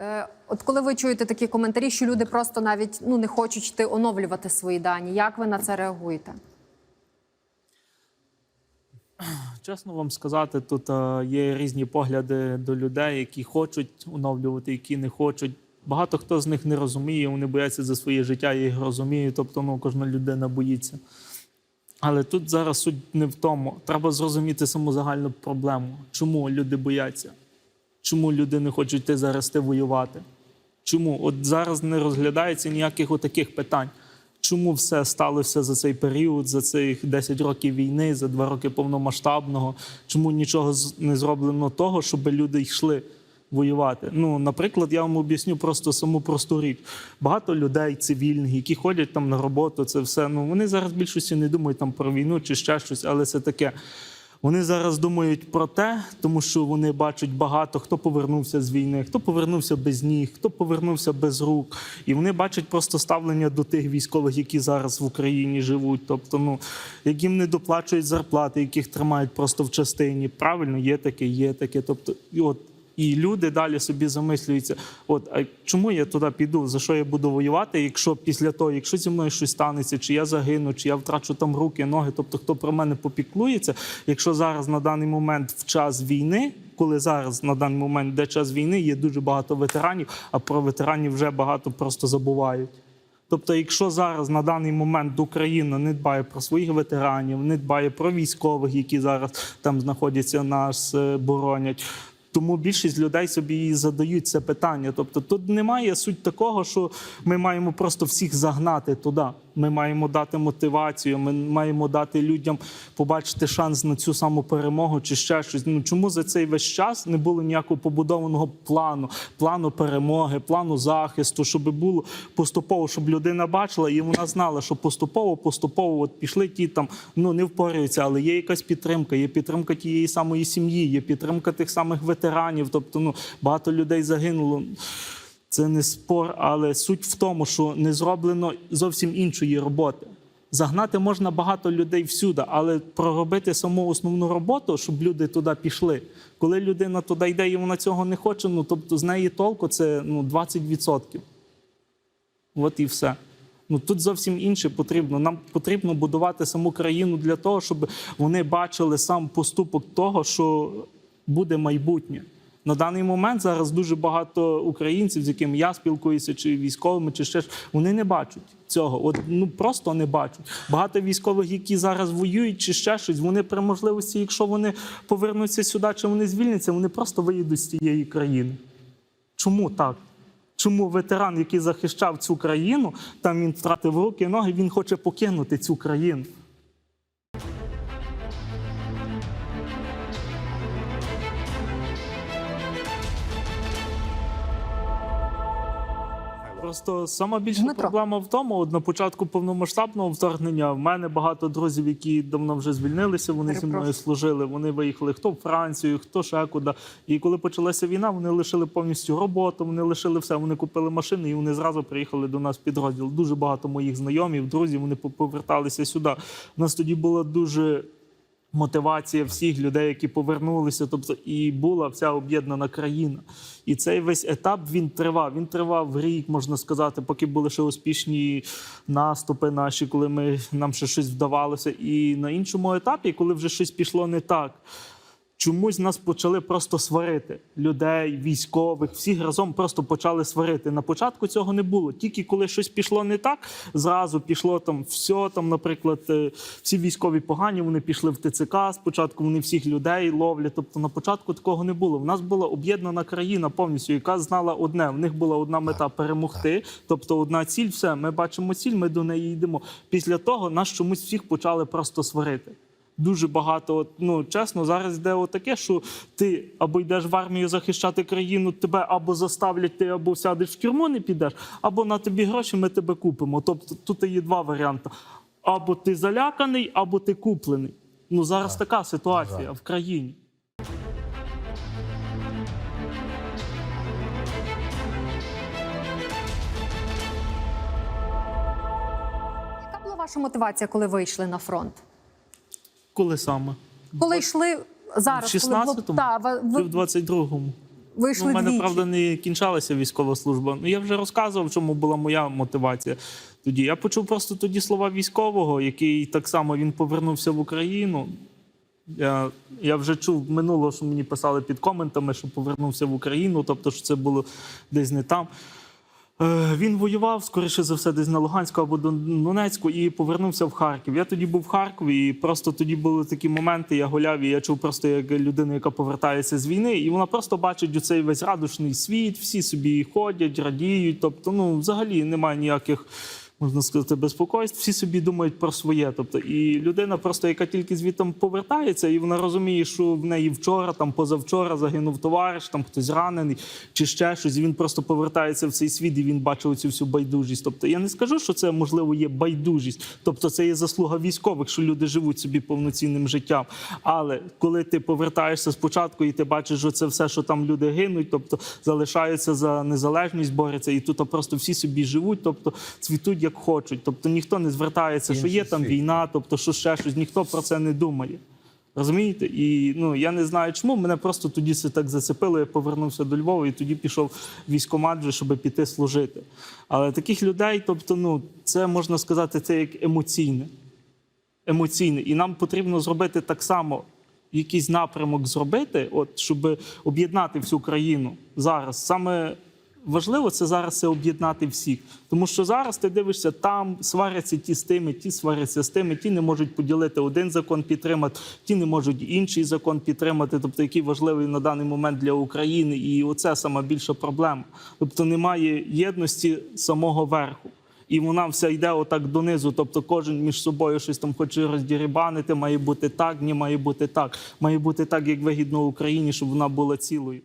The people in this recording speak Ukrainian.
Е, От коли ви чуєте такі коментарі, що люди просто навіть ну не хочуть йти оновлювати свої дані, як ви на це реагуєте? Чесно вам сказати, тут е, є різні погляди до людей, які хочуть оновлювати, які не хочуть. Багато хто з них не розуміє, вони бояться за своє життя, я їх розумію. Тобто, ну кожна людина боїться. Але тут зараз суть не в тому. Треба зрозуміти саму загальну проблему. Чому люди бояться? Чому люди не хочуть йти зараз йти воювати? Чому? От зараз не розглядається ніяких отаких питань. Чому все сталося за цей період, за цих 10 років війни, за 2 роки повномасштабного? Чому нічого не зроблено того, щоб люди йшли воювати? Ну, наприклад, я вам об'ясню просто саму просту річ. Багато людей цивільних, які ходять там на роботу, це все. Ну вони зараз більшості не думають там про війну чи ще щось, але це таке. Вони зараз думають про те, тому що вони бачать багато, хто повернувся з війни, хто повернувся без ніг, хто повернувся без рук. І вони бачать просто ставлення до тих військових, які зараз в Україні живуть. Тобто, ну яким не доплачують зарплати, яких тримають просто в частині. Правильно, є таке, є таке. Тобто, і от. І люди далі собі замислюються: от а чому я туди піду? За що я буду воювати? Якщо після того, якщо зі мною щось станеться, чи я загину, чи я втрачу там руки, ноги, тобто хто про мене попіклується, якщо зараз на даний момент в час війни, коли зараз на даний момент де час війни, є дуже багато ветеранів, а про ветеранів вже багато просто забувають. Тобто, якщо зараз на даний момент Україна не дбає про своїх ветеранів, не дбає про військових, які зараз там знаходяться, нас е, боронять. Тому більшість людей собі і задають це питання. Тобто, тут немає суть такого, що ми маємо просто всіх загнати туди. Ми маємо дати мотивацію, ми маємо дати людям побачити шанс на цю саму перемогу чи ще щось. Ну чому за цей весь час не було ніякого побудованого плану, плану перемоги, плану захисту, щоб було поступово, щоб людина бачила і вона знала, що поступово, поступово от пішли ті там, ну не впораються, але є якась підтримка, є підтримка тієї самої сім'ї, є підтримка тих самих ветеранів. Тобто, ну багато людей загинуло. Це не спор, але суть в тому, що не зроблено зовсім іншої роботи. Загнати можна багато людей всюди, але проробити саму основну роботу, щоб люди туди пішли. Коли людина туди йде і вона цього не хоче, ну тобто з неї толку це ну, 20%. От і все. Ну тут зовсім інше потрібно. Нам потрібно будувати саму країну для того, щоб вони бачили сам поступок того, що буде майбутнє. На даний момент зараз дуже багато українців, з якими я спілкуюся, чи військовими, чи ще ж вони не бачать цього. От ну просто не бачать. Багато військових, які зараз воюють, чи ще щось, вони при можливості, якщо вони повернуться сюди, чи вони звільняться, вони просто виїдуть з цієї країни. Чому так? Чому ветеран, який захищав цю країну, там він втратив руки, ноги, він хоче покинути цю країну? Просто сама більша Дмитро. проблема в тому, от на початку повномасштабного вторгнення в мене багато друзів, які давно вже звільнилися, вони зі мною служили. Вони виїхали хто в Францію, хто ще куди. І коли почалася війна, вони лишили повністю роботу, вони лишили все. Вони купили машини і вони зразу приїхали до нас в підрозділ. Дуже багато моїх знайомів, друзів, вони по- поверталися сюди. У нас тоді була дуже мотивація всіх людей, які повернулися. Тобто, і була вся об'єднана країна. І цей весь етап він тривав. Він тривав рік, можна сказати, поки були ще успішні наступи наші, коли ми нам ще щось вдавалося. І на іншому етапі, коли вже щось пішло не так. Чомусь нас почали просто сварити людей, військових, всіх разом просто почали сварити. На початку цього не було. Тільки коли щось пішло не так, зразу пішло там все. Там, наприклад, е, всі військові погані, вони пішли в ТЦК. Спочатку вони всіх людей ловлять. Тобто на початку такого не було. В нас була об'єднана країна повністю, яка знала одне. В них була одна мета перемогти. Тобто, одна ціль, все. Ми бачимо ціль, ми до неї йдемо. Після того нас чомусь всіх почали просто сварити. Дуже багато, от, ну чесно, зараз йде отаке, що ти або йдеш в армію захищати країну, тебе або заставлять, ти або сядеш в тюрму, не підеш, або на тобі гроші, ми тебе купимо. Тобто тут є два варіанти: або ти заляканий, або ти куплений. Ну зараз така ситуація в країні. Яка була ваша мотивація, коли ви йшли на фронт? Коли саме? Коли йшли зараз, в 16-му та, ви, чи в 22-му? Вийшли Ну, у мене, двічі. правда, не кінчалася військова служба. Ну, я вже розказував, в чому була моя мотивація. Тоді я почув просто тоді слова військового, який так само він повернувся в Україну. Я, я вже чув минуло, що мені писали під коментами, що повернувся в Україну, тобто, що це було десь не там. Е, Він воював, скоріше за все, десь на Луганську або Донецьку і повернувся в Харків. Я тоді був в Харкові, і просто тоді були такі моменти. Я гуляв, і я чув просто як людина, яка повертається з війни, і вона просто бачить у цей весь радушний світ, всі собі ходять, радіють. Тобто, ну взагалі немає ніяких. Можна сказати, безпокойств, всі собі думають про своє. Тобто, і людина, просто яка тільки звідти повертається, і вона розуміє, що в неї вчора, там позавчора загинув товариш, там хтось ранений чи ще щось. і Він просто повертається в цей світ, і він бачив цю всю байдужість. Тобто, я не скажу, що це можливо є байдужість. Тобто, це є заслуга військових, що люди живуть собі повноцінним життям. Але коли ти повертаєшся спочатку і ти бачиш, що це все, що там люди гинуть, тобто залишаються за незалежність, борються, і тут просто всі собі живуть, тобто цвітуть як хочуть. Тобто ніхто не звертається, що є там війна, тобто що ще щось, ніхто про це не думає. Розумієте? І ну я не знаю, чому мене просто тоді це так зацепило. Я повернувся до Львова і тоді пішов в військкомат вже, щоб піти служити. Але таких людей, тобто, ну це можна сказати, це як емоційне. Емоційне. І нам потрібно зробити так само якийсь напрямок зробити, от щоб об'єднати всю країну зараз. Саме важливо це зараз це об'єднати всіх. Тому що зараз ти дивишся, там сваряться ті з тими, ті сваряться з тими, ті не можуть поділити один закон підтримати, ті не можуть інший закон підтримати, тобто який важливий на даний момент для України. І оце сама більша проблема. Тобто немає єдності самого верху. І вона вся йде отак донизу. Тобто кожен між собою щось там хоче роздірібанити, має бути так, ні, має бути так. Має бути так, як вигідно Україні, щоб вона була цілою.